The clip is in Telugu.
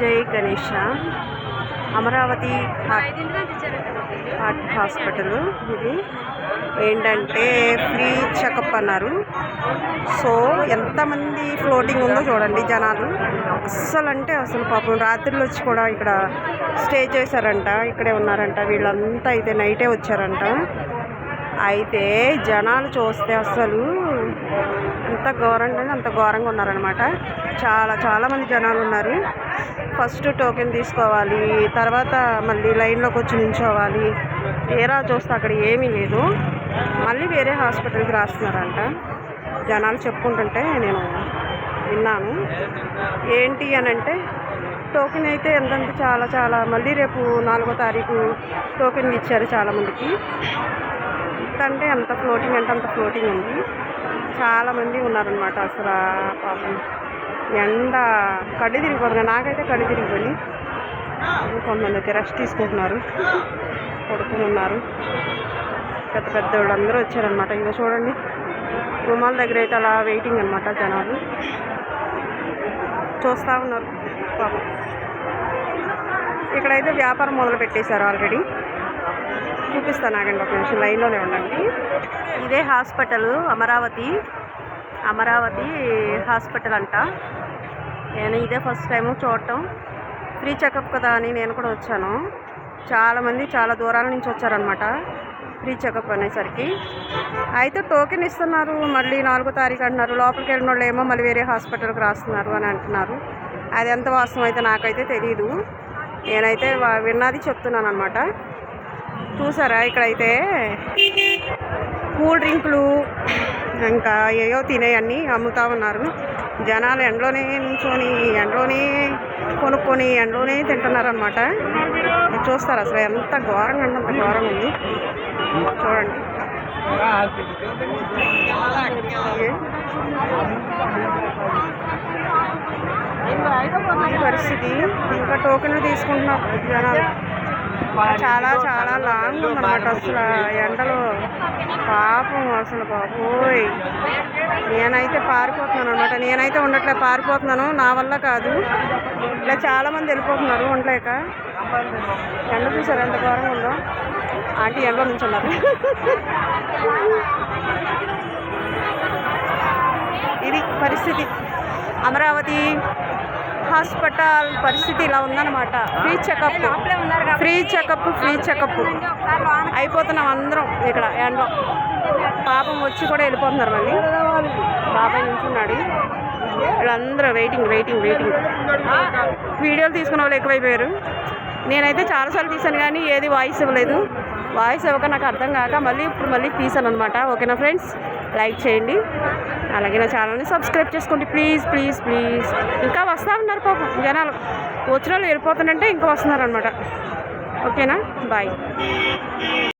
జై గణేష. అమరావతి హార్ట్ హాస్పిటల్ ఇది. ఏంటంటే ఫ్రీ చెకప్ అన్నారు. సో ఎంతమంది ఫ్లోటింగ్ ఉందో చూడండి జనాలు. అస్సలు అంటే అసలు పాపం రాత్రులు వచ్చి కూడా ఇక్కడ స్టే చేశారంట ఇక్కడే ఉన్నారంట. వీళ్ళంతా అయితే నైటే వచ్చారంట. అయితే జనాలు చూస్తే అసలు ఎంత ఘోరంగా అంత ఘోరంగా ఉన్నారనమాట చాలా చాలామంది జనాలు ఉన్నారు. ఫస్ట్ టోకెన్ తీసుకోవాలి తర్వాత మళ్ళీ లైన్లోకి వచ్చి నించోవాలి ఏరా చూస్తే అక్కడ ఏమీ లేదు. మళ్ళీ వేరే హాస్పిటల్కి రాస్తున్నారంట. జనాలు చెప్పుకుంటుంటే నేను విన్నాను. ఏంటి అని అంటే టోకెన్ అయితే ఎంతంటే చాలా చాలా. మళ్ళీ రేపు నాలుగో తారీఖు టోకెన్ ఇచ్చారు చాలామందికి. ఎంత అంటే అంత ఫ్లోటింగ్ అంటే అంత ఫ్లోటింగ్ ఉంది. చాలామంది ఉన్నారనమాట అసలు పాపం ఎండ కళ్ళు తిరిగిపోతుంది నాకైతే కళ్ళు తిరిగిపోయి కొంతమంది అయితే రెస్ట్ తీసుకుంటున్నారు. పడుకుని ఉన్నారు పెద్ద పెద్ద వాళ్ళందరూ వచ్చారనమాట ఇంకా చూడండి. రుమాల దగ్గర అయితే అలా వెయిటింగ్ అనమాట జనాలు. చూస్తూ ఉన్నారు. పాపం. ఇక్కడైతే వ్యాపారం మొదలు పెట్టేశారు ఆల్రెడీ చూపిస్తాను ఆగండి ఒక నిమిషం. లైన్లోనే ఉండండి. ఇదే హాస్పిటల్ అమరావతి. అమరావతి హాస్పిటల్ అంట. నేను ఇదే ఫస్ట్ టైము చూడటం. ఫ్రీ చెకప్ కదా అని నేను కూడా వచ్చాను. చాలామంది చాలా దూరాల నుంచి వచ్చారనమాట ఫ్రీ చెకప్ అనేసరికి. అయితే టోకెన్ ఇస్తున్నారు. మళ్ళీ నాలుగో తారీఖు అంటున్నారు. లోపలికి వెళ్ళిన వాళ్ళు ఏమో మళ్ళీ వేరే హాస్పిటల్కి రాస్తున్నారు అని అంటున్నారు. అది ఎంత వాస్తవం అయితే నాకైతే తెలీదు. నేనైతే వా- విన్నది చెప్తున్నాను అనమాట చూసారా ఇక్కడైతే? కూల్ డ్రింకులు ఇంకా ఏయో తినేయన్నీ అమ్ముతా ఉన్నారు. జనాలు ఎండలోనే నించొని ఎండలోనే కొనుక్కొని ఎండలోనే తింటున్నారు అనమాట చూస్తారు అసలు ఎంత ఘోరంగా అంటే అంత ఘోరంగా ఉంది. చూడండి. పరిస్థితి. ఇంకా టోకెన్లు తీసుకుంటున్నారు జనాలు. చాలా చాలా లాంగ్ ఉందన్నమాట అసలు ఎండలో. పాపం అసలు బాబోయ్. నేనైతే పారిపోతున్నాను అనమాట నేనైతే ఉండట్లే పారిపోతున్నాను. నా వల్ల కాదు. ఇలా చాలా మంది వెళ్ళిపోతున్నారు ఉండలేక. ఎండ చూసారు? ఎంత ఘోరంగా ఉందో. ఆంటీ ఎండలో నుంచి ఉన్నారు ఇది పరిస్థితి. అమరావతి. హాస్పిటల్ పరిస్థితి ఇలా ఉందన్నమాట. Free checkup free checkup free checkup అయిపోతున్నాం అందరం ఇక్కడ ఎండలో. పాపం వచ్చి కూడా వెళ్ళిపోతున్నారు మళ్ళీ. బాబాయ్ నుంచున్నాడు. వీళ్ళందరూ వెయిటింగ్ వెయిటింగ్ వెయిటింగ్ వీడియోలు తీసుకున్న వాళ్ళు ఎక్కువైపోయారు. నేనైతే చాలాసార్లు తీసాను కానీ ఏది వాయిస్ ఇవ్వలేదు. వాయిస్ ఇవ్వక నాకు అర్థం కాక మళ్ళీ ఇప్పుడు మళ్ళీ తీసాను అనమాట ఓకేనా ఫ్రెండ్స్ లైక్ చేయండి. అలాగే నా ఛానల్ని సబ్స్క్రైబ్ చేసుకోండి. Please please please. ఇంకా వస్తూ ఉన్నారు పాపం జనాలు. వచ్చిన వాళ్ళు వెళ్ళిపోతుందంటే ఇంకా వస్తున్నారు అనమాట ఓకేనా? బాయ్.